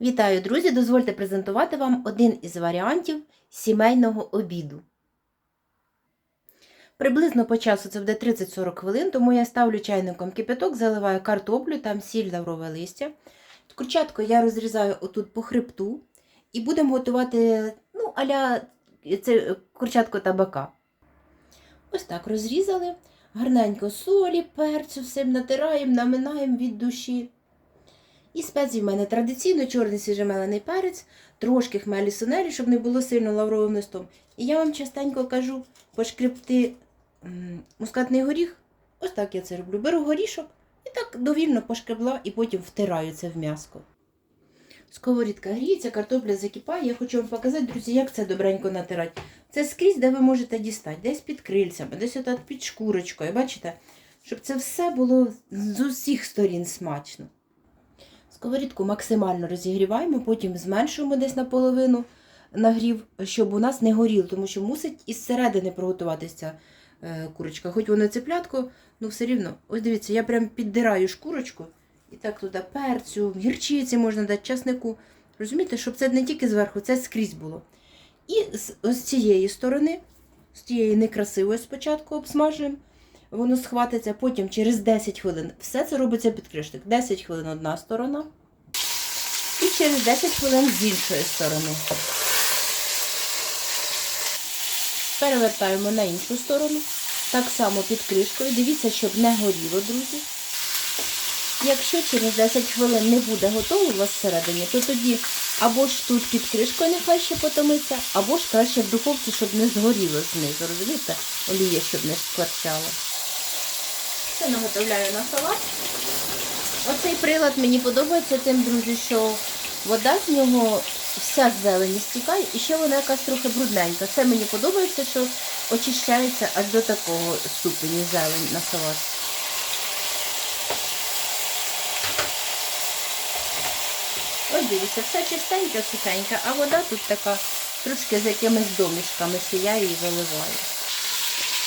Вітаю, друзі! Дозвольте презентувати вам один із варіантів сімейного обіду. Приблизно по часу це буде 30-40 хвилин, тому я ставлю чайником кипяток, заливаю картоплю, там сіль, лаврове листя. Курчатку я розрізаю отут по хребту і будемо готувати ну, аля це курчатко табака. Ось так розрізали. Гарненько солі, перцю, всім натираємо, наминаємо від душі. І спеції в мене традиційно чорний свіжемелений перець, трошки хмелі сунелі, щоб не було сильно лавровим листом. І я вам частенько кажу пошкребти мускатний горіх. Ось так я це роблю. Беру горішок і так довільно пошкребла, і потім втираю це в м'яско. Сковорідка гріється, картопля закипає. Я хочу вам показати, друзі, як це добренько натирати. Це скрізь, де ви можете дістати, десь під крильцями, десь отак під шкурочкою. Бачите? Щоб це все було з усіх сторін смачно. Сковорідку максимально розігріваємо, потім зменшуємо десь наполовину нагрів, щоб у нас не горіло, тому що мусить із середини приготуватися е, курочка. Хоч воно циплятко, ну все рівно. Ось дивіться, я прям піддираю шкурочку і так туди перцю, гірчиці можна дати, часнику. Розумієте, щоб це не тільки зверху, це скрізь було. І з ось цієї сторони, з тієї некрасивої спочатку обсмажуємо. Воно схватиться потім через 10 хвилин. Все це робиться під кришник. 10 хвилин одна сторона. І через 10 хвилин з іншої сторони. Перевертаємо на іншу сторону. Так само під кришкою. Дивіться, щоб не горіло, друзі. Якщо через 10 хвилин не буде готово у вас всередині, то тоді або ж тут під кришкою нехай ще потомиться, або ж краще в духовці, щоб не згоріло знизу. Розумієте? Олія, щоб не скварчала. Це наготовляю на салат. Оцей прилад мені подобається тим, друзі, що вода з нього вся з зелені стікає і ще вона якась трохи брудненька. Це мені подобається, що очищається аж до такого ступені зелень на салат. Ось дивіться, все чистеньке, сухеньке, а вода тут така трошки з якимись домішками, що я її.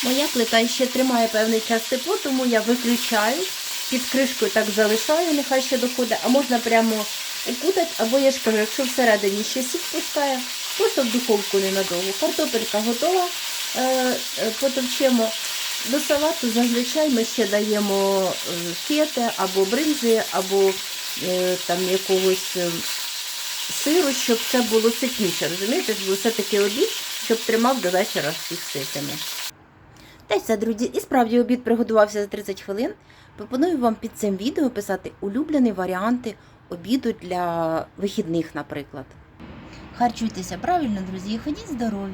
Моя плита ще тримає певний час тепло, тому я виключаю, під кришкою так залишаю, нехай ще доходить, а можна прямо укутати, або я ж кажу, якщо всередині ще сік пускає, просто в духовку ненадовго. Картопелька готова, е, е, потовчемо. До салату зазвичай ми ще даємо е, фети або бринзи, або там якогось сиру, щоб це було ситніше. Розумієте, щоб все-таки обід, щоб тримав до вечора всіх ситими. Та й все, друзі, і справді обід приготувався за 30 хвилин. Пропоную вам під цим відео писати улюблені варіанти обіду для вихідних, наприклад. Харчуйтеся правильно, друзі, і ходіть здорові!